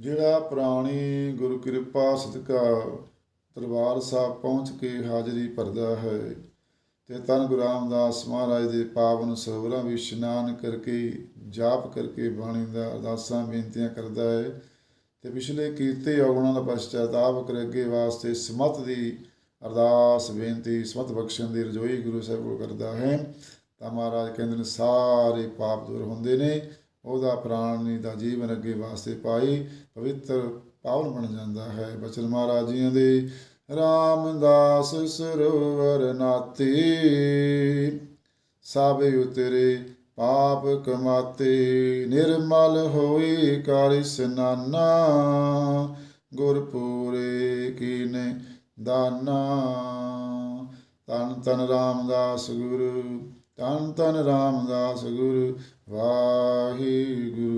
ਜਿਹੜਾ ਪ੍ਰਾਣੀ ਗੁਰੂ ਕਿਰਪਾ ਸਦਕਾ ਦਰਬਾਰ ਸਾਹਿਬ ਪਹੁੰਚ ਕੇ ਹਾਜ਼ਰੀ ਭਰਦਾ ਹੈ ਤੇ ਧੰਨ ਗੁਰੂ ਰਾਮਦਾਸ ਮਹਾਰਾਜ ਦੇ ਪਾਵਨ ਸਰੋਵਰਾਂ ਵਿੱਚ ਇਸ਼ਨਾਨ ਕਰਕੇ, ਜਾਪ ਕਰਕੇ ਬਾਣੀ ਦਾ ਅਰਦਾਸਾਂ, ਬੇਨਤੀਆਂ ਕਰਦਾ ਹੈ ਤੇ ਪਿਛਲੇ ਕੀਤੇ ਔਗੁਣਾਂ ਦਾ ਪਛਤਾਤਾਪ ਕਰ ਅੱਗੇ ਵਾਸਤੇ ਸਮਤ ਦੀ ਅਰਦਾਸ, ਬੇਨਤੀ, ਸਮਤ ਬਖਸ਼ਣ ਦੀ ਰਜੋਈ ਗੁਰੂ ਸਾਹਿਬ ਕੋਲ ਕਰਦਾ ਹੈ। ਤਾਂ ਮਹਾਰਾਜ ਕਹਿੰਦੇ ਨੇ, ਸਾਰੇ ਪਾਪ ਦੂਰ ਹੁੰਦੇ ਨੇ। ਉਹਦਾ ਪ੍ਰਾਣੀ ਦਾ ਜੀਵਨ ਅੱਗੇ ਵਾਸਤੇ ਪਾਈ, ਪਵਿੱਤਰ ਪਾਵਨ ਬਣ ਜਾਂਦਾ ਹੈ। ਬਚਨ ਮਹਾਰਾਜ ਜੀਆਂ ਦੇ, ਰਾਮਦਾਸ ਸਰੋਵਰ ਨਾਤੀ ਸਭ ਉਤਰੇ ਪਾਪ ਕਮਾਤੇ, ਨਿਰਮਲ ਹੋਈ ਕਰ ਇਸਨਾਨਾ ਗੁਰਪੂਰੇ ਕੀਨੇ ਦਾਨਾ। ਤਨ ਤਨ ਰਾਮਦਾਸ ਗੁਰੂ। ਤਨ ਤਨ ਰਾਮਦਾਸ ਗੁਰੂ ਵਾਹਿਗੁਰੂ।